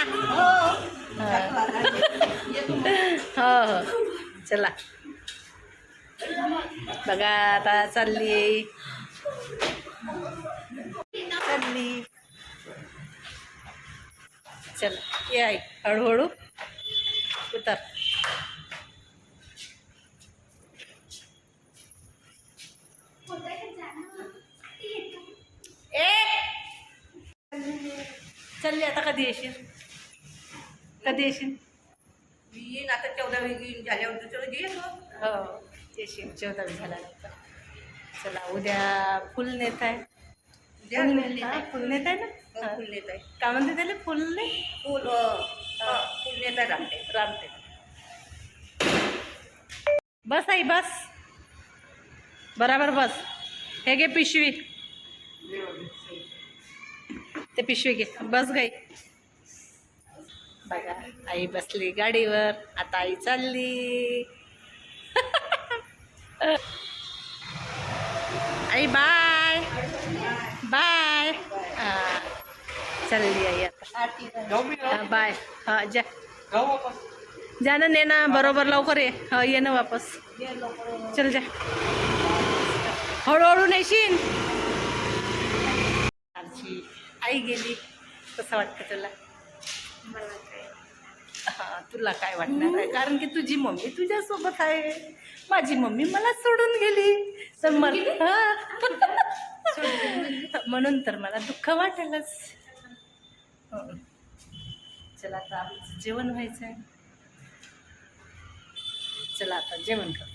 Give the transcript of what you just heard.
हो हो. चला. बघा आता चालली चालली. चला ये आई हळूहळू उतर. ए! चालली आता कधी येशील? कधी येशील मी येईन आता चौदा येईन झाल्यावर दुसरं येतो हो येशील चौदावी झाल्यानंतर चला उद्या फुल नेत आहे. उद्या फुल नेत आहे. फुल नेत आहे ना? हो, हा. फुल नेत आहे. का म्हणते त्याला? फुल ने फुल अं, हा, फुल नेत आहे रामटे रामते बस आई बस. बराबर बस. हे घे पिशवी. ते पिशवी घे. बस गाई. बघा आई बसली गाडीवर आता आई चालली. आई बाय. बाय. चालली आई आता. बाय. हा जा. जा ना ने ना बरोबर लवकर ये. हा ये ना वापस. चल जा. हळूहळू नेशीन. आमची आई गेली. कसं वाटतं तुला? तुला काय वाटणार आहे? कारण की तुझी मम्मी तुझ्यासोबत आहे. माझी मम्मी मला सोडून गेली. तर मला हा. म्हणून तर मला दुःख वाटेलच हो. चला आता आमचं जेवण व्हायचं आहे चला आता जेवण कर.